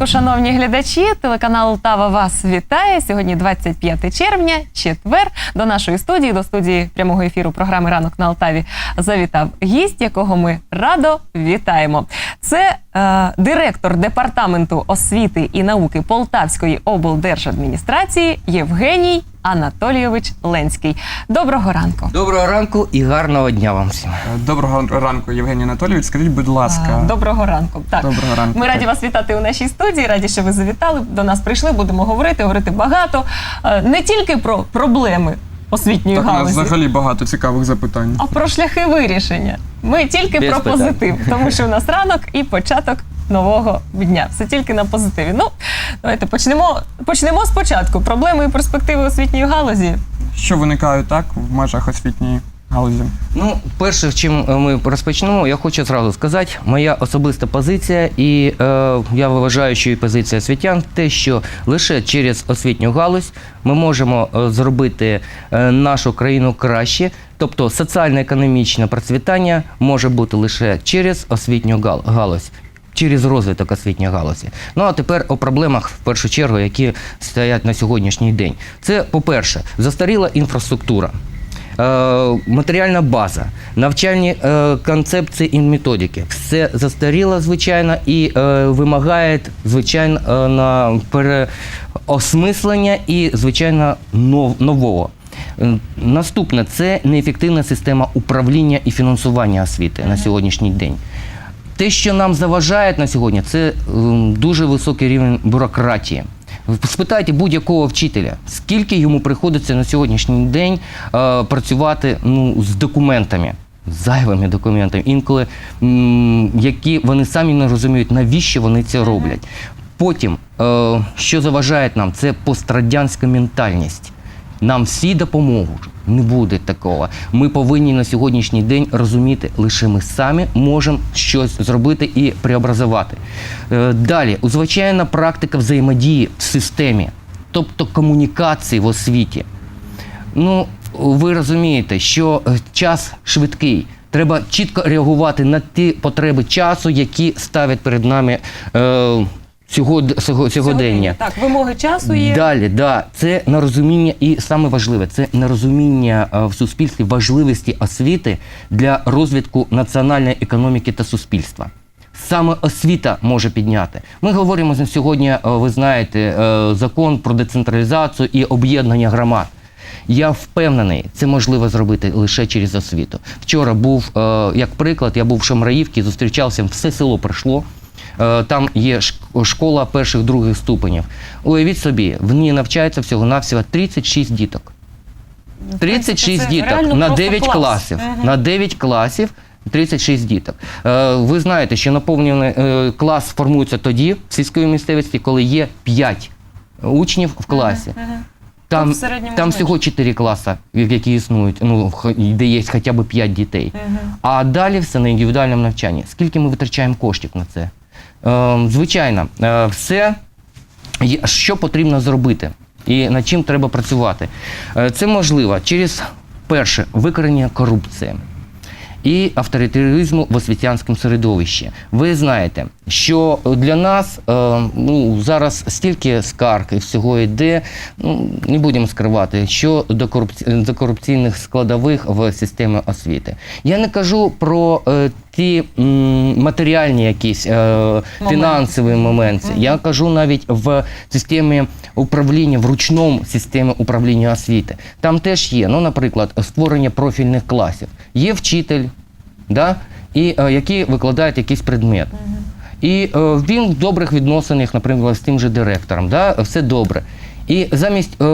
ранку, шановні глядачі. Телеканал Тава вас вітає. Сьогодні 25 червня, четвер. До нашої студії, до студії прямого ефіру програми Ранок на Алтаві завітав гість, якого ми радо вітаємо. Це е, директор департаменту освіти і науки Полтавської облдержадміністрації Євгеній Анатолійович Ленський. Доброго ранку. Доброго ранку і гарного дня вам всім. Доброго ранку, Євгеній Анатолійович. Скажіть, будь ласка, Доброго ранку. Так. Доброго ранку. Ми раді вас вітати у нашій студії. Раді, що ви завітали. До нас прийшли. Будемо говорити, говорити багато. Е, Не тільки про проблеми освітньої так, у нас взагалі багато цікавих запитань. а про шляхи вирішення. Ми тільки Без про питань. позитив, тому що у нас ранок і початок нового дня. Все тільки на позитиві. Ну, давайте почнемо, почнемо спочатку. Проблеми і перспективи освітньої галузі. Що виникають так в межах освітньої галузі? Ну, перше, чим е, ми розпочнемо, я хочу зразу сказати, моя особиста позиція, і е, я вважаю, що і позиція освітян, те, що лише через освітню галузь ми можемо е, зробити е, нашу країну краще. Тобто соціально-економічне процвітання може бути лише через освітню гал- галузь. Через розвиток освітньої галузі. Ну а тепер о проблемах в першу чергу, які стоять на сьогоднішній день. Це, по-перше, застаріла інфраструктура. Е, матеріальна база, навчальні е, концепції і методики. Все застаріло, звичайно, і е, вимагає, звичайно, переосмислення і, звичайно, нов, нового. Наступне це неефективна система управління і фінансування освіти на сьогоднішній день. Те, що нам заважає на сьогодні, це ем, дуже високий рівень бюрократії. Ви Спитайте будь-якого вчителя, скільки йому приходиться на сьогоднішній день е, працювати ну, з документами, зайвими документами, інколи м, які вони самі не розуміють, навіщо вони це роблять. Потім, е, що заважає нам, це пострадянська ментальність. Нам всі допоможуть. Не буде такого. Ми повинні на сьогоднішній день розуміти, лише ми самі можемо щось зробити і преобразувати. Е, Далі, звичайна практика взаємодії в системі, тобто комунікації в освіті. Ну, ви розумієте, що е, час швидкий. Треба чітко реагувати на ті потреби часу, які ставять перед нами е, сього- сьогодення. Так, вимоги часу є. Далі, да, це на розуміння, і саме важливе, це на розуміння е, в суспільстві важливості освіти для розвитку національної економіки та суспільства. Саме освіта може підняти. Ми говоримо сьогодні, е, ви знаєте, е, закон про децентралізацію і об'єднання громад. Я впевнений, це можливо зробити лише через освіту. Вчора був, як приклад, я був в Шамраївці, зустрічався, все село прийшло. Е, Там є школа перших других ступенів. Уявіть собі, в ній навчається всього-навсього 36 діток. 36 це діток на 9 клас. класів. Мгм. На 9 класів 36 діток. Е, Ви знаєте, що наповнений е, клас формується тоді в сільській місцевості, коли є 5 учнів в класі. Мгм. Там, Тобто там всього 4 класи, які існують, ну, де є хоча б 5 дітей. Мгм. А далі все на індивідуальному навчанні. Скільки ми витрачаємо коштів на це? Е, звичайно, е, все, що потрібно зробити і над чим треба працювати. Е, це можливо через перше викорення корупції. І авторитаризму в освітянському середовищі. Ви знаєте, що для нас ну, зараз стільки скарг і всього йде, ну, не будемо скривати, що до, корупці... до корупційних складових в системі освіти. Я не кажу про е, ті м, матеріальні якісь е, фінансові моменти. Я кажу навіть в системі управління, в ручному системі управління освіти. Там теж є, ну, наприклад, створення профільних класів. Є вчитель, да, і, е, який викладає якийсь предмет. І е, він в добрих відносинах, наприклад, з тим же директором, да, все добре. І замість е,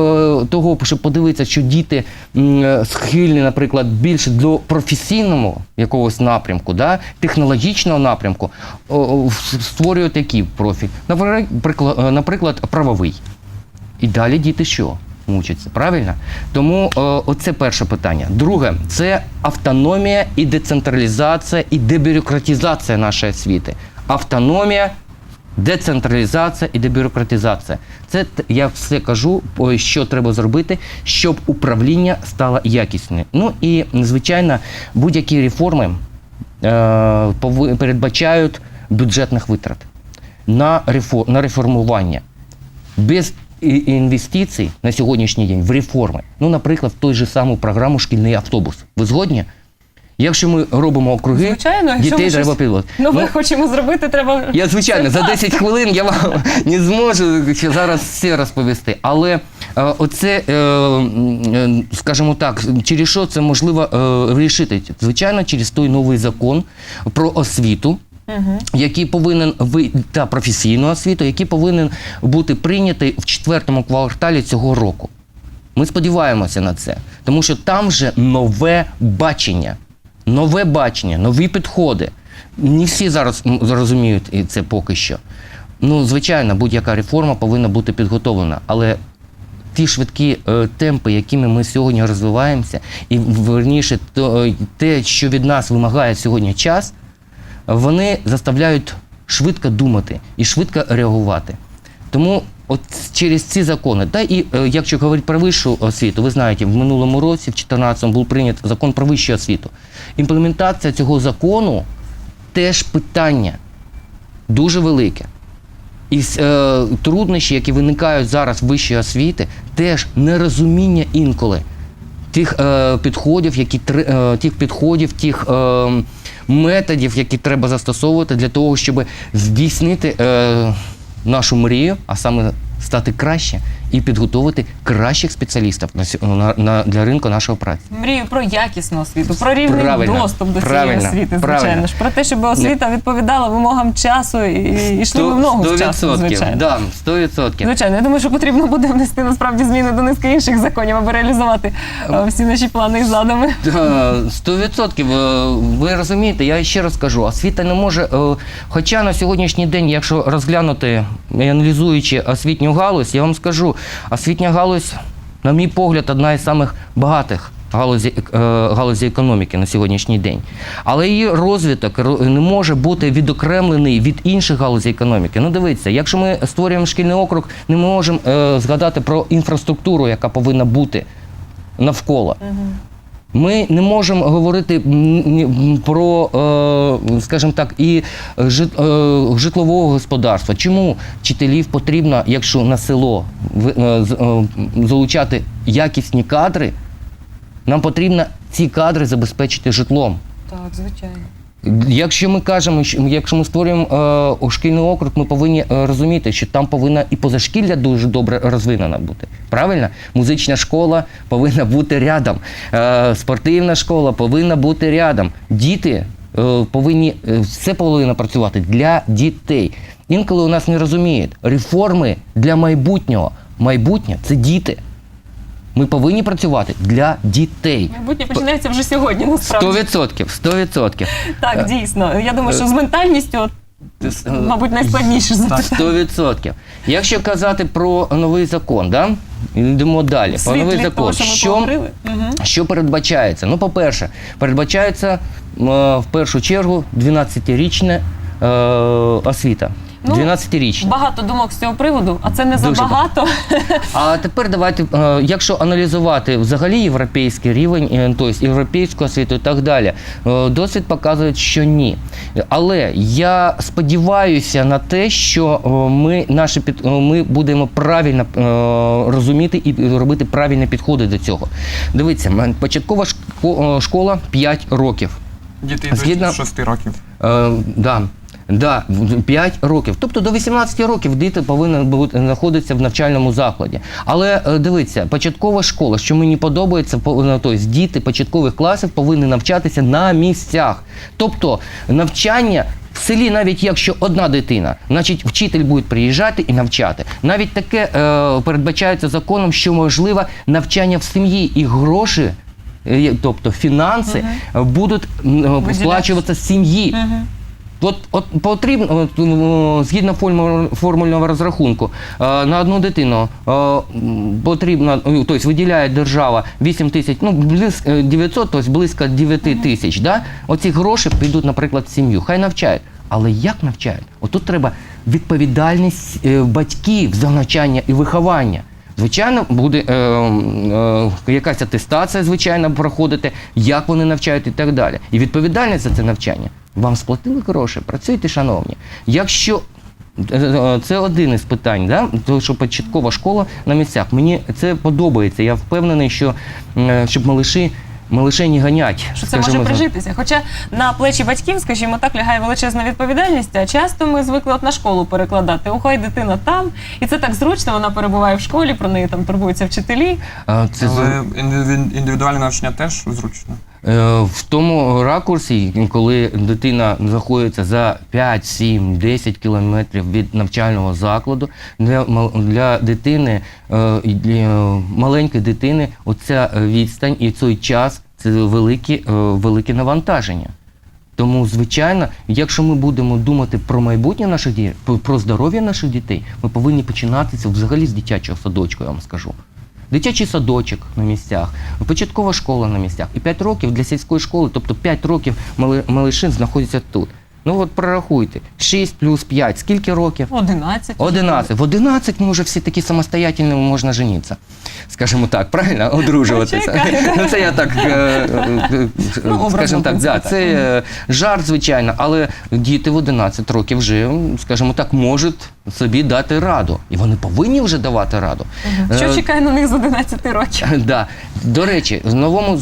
того, щоб подивитися, що діти е, схильні, наприклад, більше до професійного якогось напрямку, да, технологічного напрямку, о, створюють який профіль? Наприклад, е, наприклад, правовий. І далі діти що? Мучаться, правильно? Тому е, оце перше питання. Друге, це автономія і децентралізація і дебюрократизація нашої освіти. Автономія, децентралізація і дебюрократизація. Це я все кажу, що треба зробити, щоб управління стало якісним. Ну і звичайно, будь-які реформи е, передбачають бюджетних витрат. на, на реформування. Без інвестицій на сьогоднішній день в реформи. Ну, наприклад, в той же саму програму шкільний автобус. Ви згодні? Якщо ми робимо округи, Звичайно, дітей треба щось пілот. Нове хочемо зробити, треба. Я звичайно за Це 10 хвилин я вам не зможу ще зараз все розповісти. Але е, оце, е, е, скажімо так, через що це можливо е, вирішити? Звичайно, через той новий закон про освіту. Який повинен ви та професійну освіту, який повинен бути прийнятий в четвертому кварталі цього року. Ми сподіваємося на це, тому що там вже нове бачення, нове бачення, нові підходи. Не всі зараз зрозуміють це поки що. Ну, звичайно, будь-яка реформа повинна бути підготовлена, але ті швидкі е, темпи, якими ми сьогодні розвиваємося, і верніше то, е, те, що від нас вимагає сьогодні час, вони заставляють швидко думати і швидко реагувати. Тому от через ці закони, та і е, якщо говорити про вищу освіту, ви знаєте, в минулому році, в 2014 був прийнятий закон про вищу освіту. Імплементація цього закону теж питання дуже велике. І е, труднощі, які виникають зараз в вищій освіти, теж нерозуміння інколи тих е, підходів, які е, тих підходів, тих е, методів, які треба застосовувати для того, щоб здійснити е, нашу мрію, а саме стати краще і підготувати кращих спеціалістів на, на, на, для ринку нашої праці. Мрію про якісну освіту, про рівний Правильно, доступ до цієї освіти, звичайно ж. Про те, щоб освіта відповідала вимогам часу і, йшли в ногу з часом, звичайно. Да, 100%. Звичайно, я думаю, що потрібно буде внести насправді зміни до низки інших законів, аби реалізувати е, всі наші плани і задуми. Сто відсотків. Е, Ви розумієте, я ще раз кажу, освіта не може. е, Хоча на сьогоднішній день, якщо розглянути аналізуючи освітню галузь, я вам скажу, освітня галузь, на мій погляд, одна із самих багатих. Галузі, е, галузі економіки на сьогоднішній день. Але її розвиток не може бути відокремлений від інших галузей економіки. Ну дивіться, якщо ми створюємо шкільний округ, не можемо е, згадати про інфраструктуру, яка повинна бути навколо. Ми не можемо говорити про, е, скажімо так, і е, житлового господарства. Чому вчителів потрібно, якщо на село е, залучати якісні кадри, нам потрібно ці кадри забезпечити житлом. Так, звичайно. Якщо ми кажемо, що якщо ми створюємо е, шкільний округ, ми повинні е, розуміти, що там повинна і позашкілля дуже добре розвинена бути. Правильно? Музична школа повинна бути рядом, е, спортивна школа повинна бути рядом. Діти е, повинні е, все повинно працювати для дітей. Інколи у нас не розуміють реформи для майбутнього. Майбутнє це діти. Ми повинні працювати для дітей. Майбутнє починається вже сьогодні, насправді. Сто відсотків, сто відсотків. Так, дійсно. Я думаю, що з ментальністю, мабуть, найскладніше запитання. Сто відсотків. Якщо казати про новий закон, да? йдемо далі. Про новий світлі того, закон. що. Мгм. що передбачається? Ну, по-перше, передбачається е, в першу чергу 12-річна е, освіта. Ну, 12-річна. Багато думок з цього приводу, а це не Дуже забагато. А тепер давайте, е, якщо аналізувати взагалі європейський рівень, е, тобто європейську освіту і так далі, е, досвід показує, що ні. Але я сподіваюся на те, що е, ми, наші під, е, ми будемо правильно е, розуміти і робити правильні підходи до цього. Дивіться, м, початкова шко- е, школа 5 років. Діти йдуть Згідно- з 6 років. Е, да. Да, 5 років. Тобто до 18 років діти повинні бути знаходитися в навчальному закладі. Але е, дивіться, початкова школа, що мені подобається, по- тобто діти початкових класів повинні навчатися на місцях. Тобто навчання. В селі, навіть якщо одна дитина, значить вчитель буде приїжджати і навчати. Навіть таке е, передбачається законом, що можливо навчання в сім'ї і гроші, е, тобто фінанси, е, будуть е, сплачуватися з сім'ї. Мгм. От, от потрібно, от, згідно формульного розрахунку, е, на одну дитину е, потрібно, е, тобто виділяє держава 8 тисяч, ну, близько 900, тобто близько 9 тисяч. Да? Оці гроші підуть, наприклад, в сім'ю. Хай навчають. Але як навчають? Отут треба відповідальність батьків за навчання і виховання. Звичайно, буде е, е, якась атестація, звичайно, проходити, як вони навчають і так далі. І відповідальність за це навчання. Вам сплатили гроші, працюйте, шановні. Якщо Е, е, Це один із питань, да? тому що початкова школа на місцях. Мені це подобається. Я впевнений, що е, щоб малиші, малишей не ганять. Що це скажімо може прижитися? Хоча на плечі батьків, скажімо так, лягає величезна відповідальність, а часто ми звикли от на школу перекладати. Охай дитина там, і це так зручно, вона перебуває в школі, про неї там турбуються вчителі. Е, Це Але індиві- індивідуальне навчання теж зручно. Е, В тому ракурсі, коли дитина знаходиться за 5, 7, 10 кілометрів від навчального закладу, для, для дитини, е, для маленької дитини, оця відстань і цей час це великі, е, велике навантаження. Тому, звичайно, якщо ми будемо думати про майбутнє наших дітей, про- здоров'я наших дітей, ми повинні починати це взагалі з дитячого садочку, я вам скажу. Дитячий садочок на місцях, початкова школа на місцях. І 5 років для сільської школи, тобто 5 років мали- малишин знаходяться тут. Ну от прорахуйте, 6 плюс 5, скільки років? 11. 11. В 11 ми вже всі такі самостоятельні, можна женитися. Скажімо так, правильно? Одружуватися. Ну, це я так, е, е, Ну, образно, скажімо так, да, це е, жарт, звичайно, але діти в 11 років вже, скажімо так, можуть собі дати раду. І вони повинні вже давати раду. Що Е, чекає на них з 11 років? Да. До речі, в новому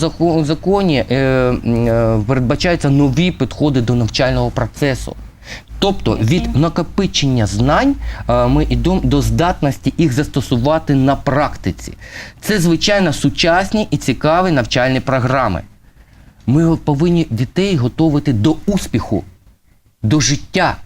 законі е, е, передбачаються нові підходи до навчального процесу. Тобто від накопичення знань е, ми йдемо до здатності їх застосувати на практиці. Це, звичайно, сучасні і цікаві навчальні програми. Ми повинні дітей готувати до успіху, до життя.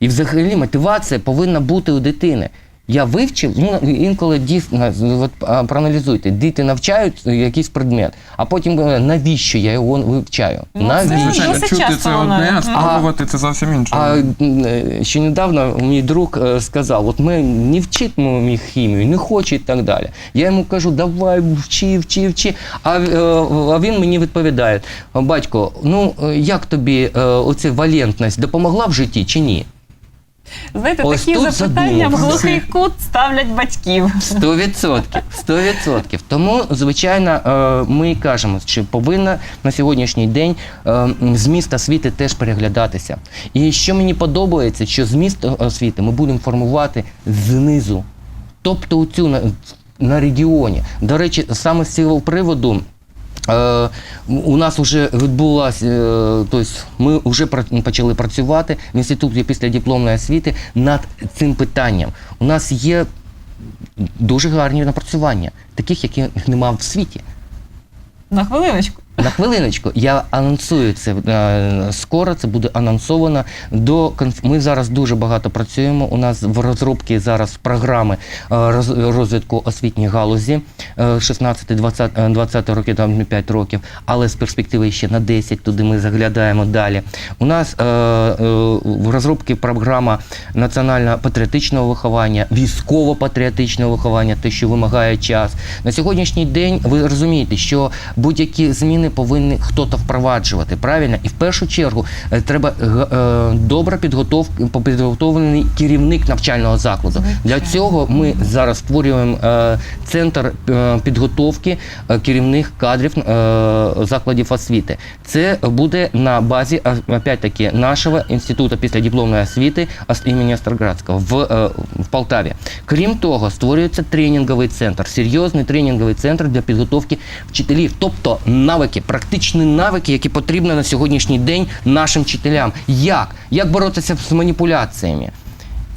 І взагалі мотивація повинна бути у дитини. Я вивчив, ну інколи дійсно от, а, проаналізуйте, діти навчають якийсь предмет, а потім е, навіщо я його вивчаю? Ну, навіщо? Звичайно, чути це одне, а спробувати це зовсім інше. А е, ще недавно мій друг е, сказав: от ми не вчимо мій хімію, не хоче і так далі. Я йому кажу, давай вчи, вчи, вчи. А, е, а він мені відповідає: батько, ну е, як тобі е, оця валентність допомогла в житті чи ні? Знаєте, Ось такі тут запитання в задумався. глухий кут ставлять батьків. Сто відсотків, сто відсотків. Тому, звичайно, е, ми кажемо, що повинна на сьогоднішній день е, зміст освіти теж переглядатися. І що мені подобається, що зміст освіти ми будемо формувати знизу, тобто у цю на, на регіоні. До речі, саме з цього приводу. Е, у нас вже відбулася, е, тобто ми вже почали працювати в інституті після дипломної освіти над цим питанням. У нас є дуже гарні напрацювання, таких, яких немає в світі. На хвилиночку. На хвилиночку, я анонсую це е, скоро. Це буде анонсовано до конф- Ми зараз дуже багато працюємо. У нас в розробці зараз програми е, роз- розвитку освітньої галузі е, 16-20 е, 20 років, там не 5 років, але з перспективи ще на 10, туди ми заглядаємо далі. У нас в розробці програма національно-патріотичного виховання, військово-патріотичного виховання, те, що вимагає час. На сьогоднішній день ви розумієте, що будь-які зміни повинні хтось впроваджувати, правильно? І в першу чергу е, треба г- е, добре підготов, підготовлений керівник навчального закладу. Для цього ми зараз створюємо е, центр е, підготовки е, керівних кадрів е, закладів освіти. Це буде на базі опять-таки нашого інституту післядипломної освіти імені Остроградського в, е, в Полтаві. Крім того, створюється тренінговий центр, серйозний тренінговий центр для підготовки вчителів, тобто навики, практичні навики, які потрібні на сьогоднішній день нашим вчителям. Як? Як боротися з маніпуляціями?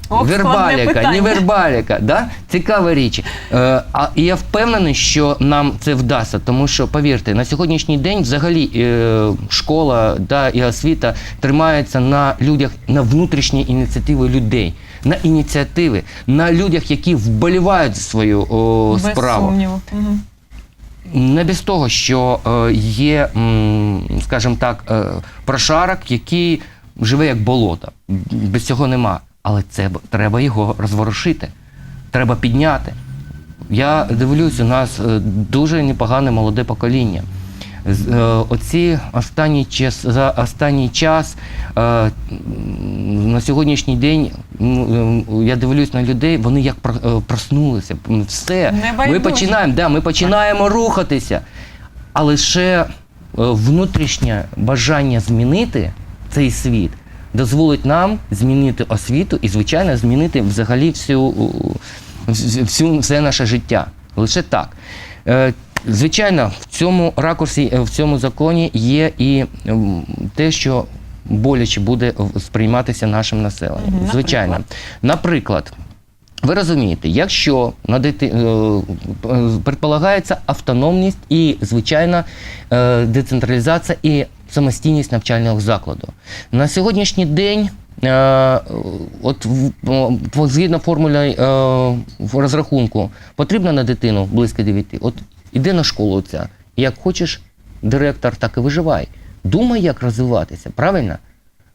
Ох, Вербаліка, питання. не вербаліка, да? цікаві річі. Е, а і я впевнений, що нам це вдасться, тому що повірте, на сьогоднішній день взагалі е, школа да, і освіта тримається на людях, на внутрішній ініціативи людей, на ініціативи, на людях, які вболівають за свою о, Без справу. сумніву. Мгм. Не без того, що е, є, скажімо так, е, прошарок, який живе як болото. Без цього нема. Але це треба його розворушити. Треба підняти. Я дивлюсь, у нас е, дуже непогане молоде покоління. Е, Оці останній час за останній час е, на сьогоднішній день я дивлюсь на людей, вони як е, проснулися. Все, ми починаємо, да, ми починаємо рухатися. А лише е, внутрішнє бажання змінити цей світ дозволить нам змінити освіту і, звичайно, змінити взагалі всю, всю все наше життя. Лише так. Звичайно, в цьому ракурсі, е, в цьому законі є і те, що боляче буде сприйматися нашим населенням. Наприклад? Звичайно. Наприклад, ви розумієте, якщо на дити... е, е, предполагається автономність і, звичайна, децентралізація і самостійність навчального закладу. На сьогоднішній день, от згідно формули е, розрахунку, потрібно на дитину близько 9. От іди на школу ця. Як хочеш, директор, так і виживай. Думай, як розвиватися, правильно?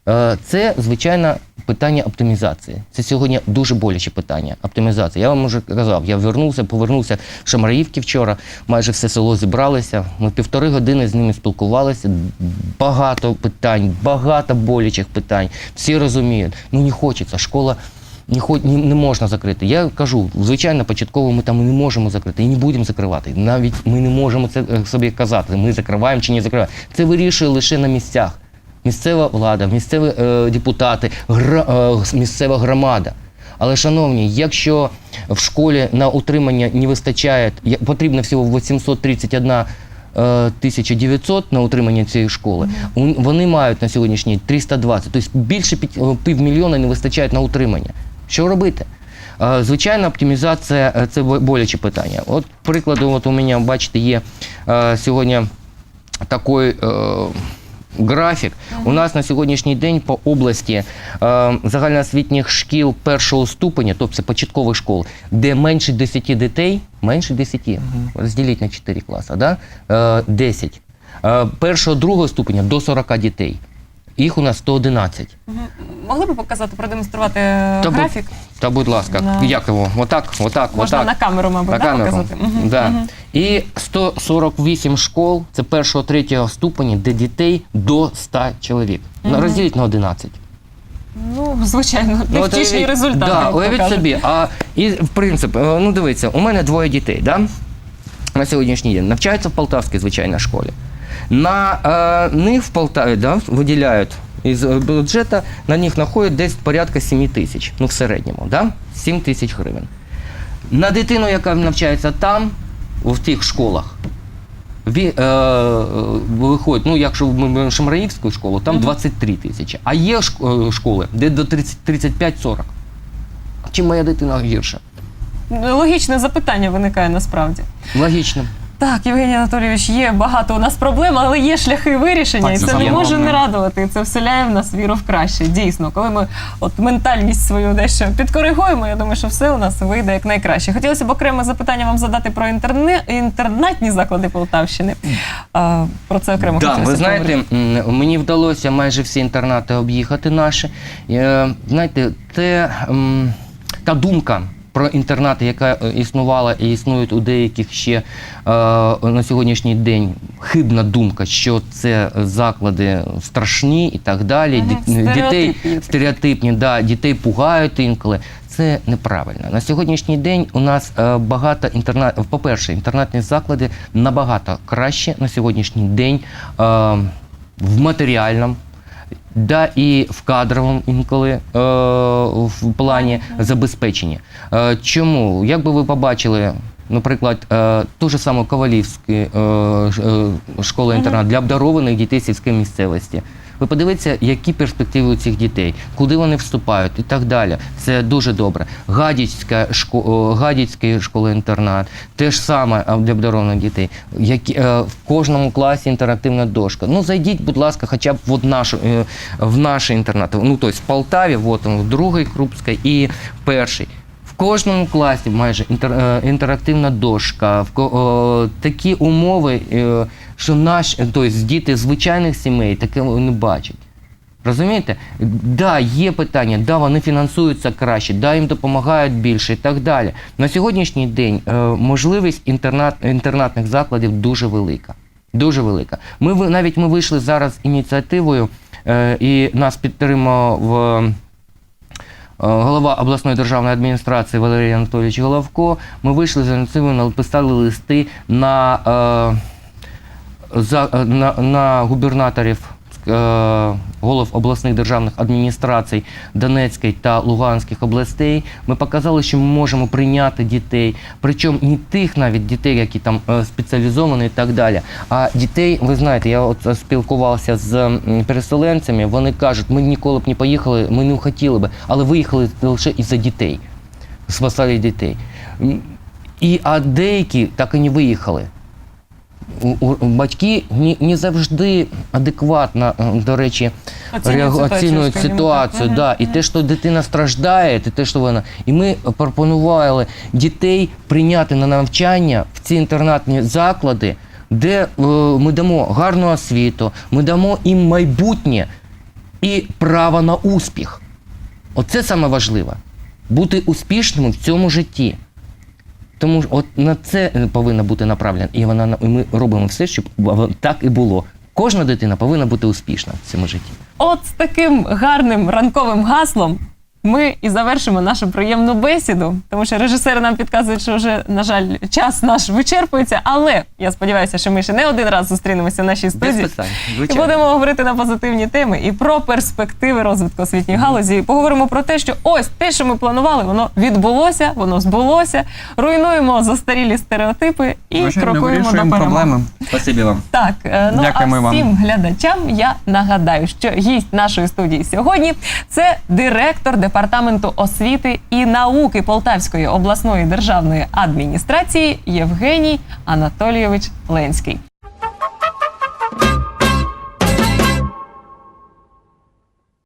Е, Це, звичайно, питання оптимізації. Це сьогодні дуже боляче питання. Оптимізація. Я вам вже казав, я вернувся, повернувся в Шамраївки вчора, майже все село зібралося. Ми півтори години з ними спілкувалися. Багато питань, багато болячих питань. Всі розуміють. Ну не хочеться. Школа не, не, не можна закрити. Я кажу, звичайно, початково ми там не можемо закрити і не будемо закривати. Навіть ми не можемо це е, собі казати. Ми закриваємо чи не закриваємо. Це вирішує лише на місцях. Місцева влада, місцеві е, депутати, гра, е, місцева громада. Але, шановні, якщо в школі на утримання не вистачає, потрібно всього 831 е, 1900 на утримання цієї школи, вони мають на сьогоднішній 320, тобто більше е, півмільйона не вистачає на утримання. Що робити? Е, Звичайно, оптимізація е, це боляче питання. От прикладу, от у мене, бачите, є е, сьогодні такий графік. У нас на сьогоднішній день по області загальноосвітніх шкіл першого ступеня, тобто початкових школ, де менше 10 дітей, менше 10, розділіть на 4 класи, да? е, 10. Е, першого, другого ступеня до 40 дітей. Їх у нас 111. Могли б показати, продемонструвати е, Та, будь- графік? та будь ласка, На- як його? Отак, отак, Можна отак. на камеру, мабуть, На да, камеру. показати? Мгм, Да. мгм. І 148 школ це першого, третього ступені, де дітей до 100 чоловік. Мгм. Розділіть на 11. Ну, звичайно, Ну, от невтішні уявіть- результати. Да, як то уявіть кажуть. собі. А і в принцип, е, ну дивіться, у мене двоє дітей, да? на сьогоднішній день навчаються в Полтавській звичайній школі. На е, них в Полтаві да, виділяють із е, бюджету, на них знаходять десь порядка 7 тисяч, ну в середньому, да? 7 тисяч гривень. На дитину, яка навчається там, в тих школах, е, е, виходить, ну якщо в М- Шамраївську школу, там 23 тисячі. А є школи, де до 30 35-40. Чим моя дитина гірша? Логічне запитання виникає насправді. Логічно. Так, Євгеній Анатолійович, є багато у нас проблем, але є шляхи вирішення, Так, і це не може не радувати. Це вселяє в нас віру в краще. Дійсно, коли ми от ментальність свою дещо підкоригуємо, я думаю, що все у нас вийде як найкраще. Хотілося б окреме запитання вам задати про інтерне... інтернатні заклади Полтавщини. А, про це окремо Да, хотілося ви знаєте, поговорити. мені вдалося майже всі інтернати об'їхати наші. Е, Знаєте, те, та думка про інтернати, яка е, існувала і існує у деяких ще е, на сьогоднішній день, хибна думка, що це заклади страшні і так далі. Мгм, Ді- Дітей стереотипні, да, дітей пугають інколи. Це неправильно. На сьогоднішній день у нас е, багато інтернат. По-перше, інтернатні заклади набагато краще на сьогоднішній день е, в матеріальному. Да, і в кадровому інколи е, в плані забезпечення. Е, чому? Як би ви побачили, наприклад, е, ту ж саму Ковалівську е, е, школу-інтернат для обдарованих дітей сільської місцевості. Ви подивіться, які перспективи у цих дітей, куди вони вступають і так далі. Це дуже добре. Гадяцька шко, Гадяцький школа-інтернат, те ж саме для обдарованих дітей. Які, е, в кожному класі інтерактивна дошка. Ну, зайдіть, будь ласка, хоча б от нашу, е, в наші інтернати. Ну, тобто в Полтаві, от он, другий Крупський і перший. В кожному класі майже інтер, е, інтерактивна дошка, в такі умови, що наш, тобто діти звичайних сімей таке не бачать. Розумієте? Да, є питання, да, вони фінансуються краще, да, їм допомагають більше і так далі. На сьогоднішній день е, можливість інтернат, інтернатних закладів дуже велика. Дуже велика. Ми навіть ми вийшли зараз з ініціативою, е, і нас підтримав. е, Е, голова обласної державної адміністрації Валерій Анатолійович Головко. Ми вийшли з ініціативою, написали листи на, е, за, е, на, на губернаторів е, голов обласних державних адміністрацій Донецької та Луганських областей. Ми показали, що ми можемо прийняти дітей, причому не тих навіть дітей, які там е, спеціалізовані і так далі. А дітей, ви знаєте, я от спілкувався з переселенцями. Вони кажуть, ми ніколи б не поїхали, ми не хотіли би, але виїхали лише із-за дітей, спасали дітей. І а деякі так і не виїхали. Батьки не, не завжди адекватно, е, до речі, Оцінюють ситуацію. Да. І те, що дитина страждає, і те, що вона. І ми пропонували дітей прийняти на навчання в ці інтернатні заклади, де е, ми дамо гарну освіту, ми дамо їм майбутнє і право на успіх. Оце саме важливе. Бути успішними в цьому житті. Тому ж от на це е, повинна бути направлена. І вона на- і ми робимо все, щоб так і було. Кожна дитина повинна бути успішна в цьому житті. От з таким гарним ранковим гаслом ми і завершимо нашу приємну бесіду, тому що режисери нам підказують, що вже, на жаль, час наш вичерпується. Але я сподіваюся, що ми ще не один раз зустрінемося в нашій студії. питань, І звичайно. будемо говорити на позитивні теми і про перспективи розвитку освітньої галузі. І поговоримо про те, що ось те, що ми планували, воно відбулося, воно збулося. Руйнуємо застарілі стереотипи і Звичайно, крокуємо до вирішуємо перемоги. проблеми. Спасибі вам. Так, е, ну Дякуємо а вам. всім глядачам я нагадаю, що гість нашої студії сьогодні це директор департаменту освіти і науки Полтавської обласної державної адміністрації Євгеній Анатолійович Ленський.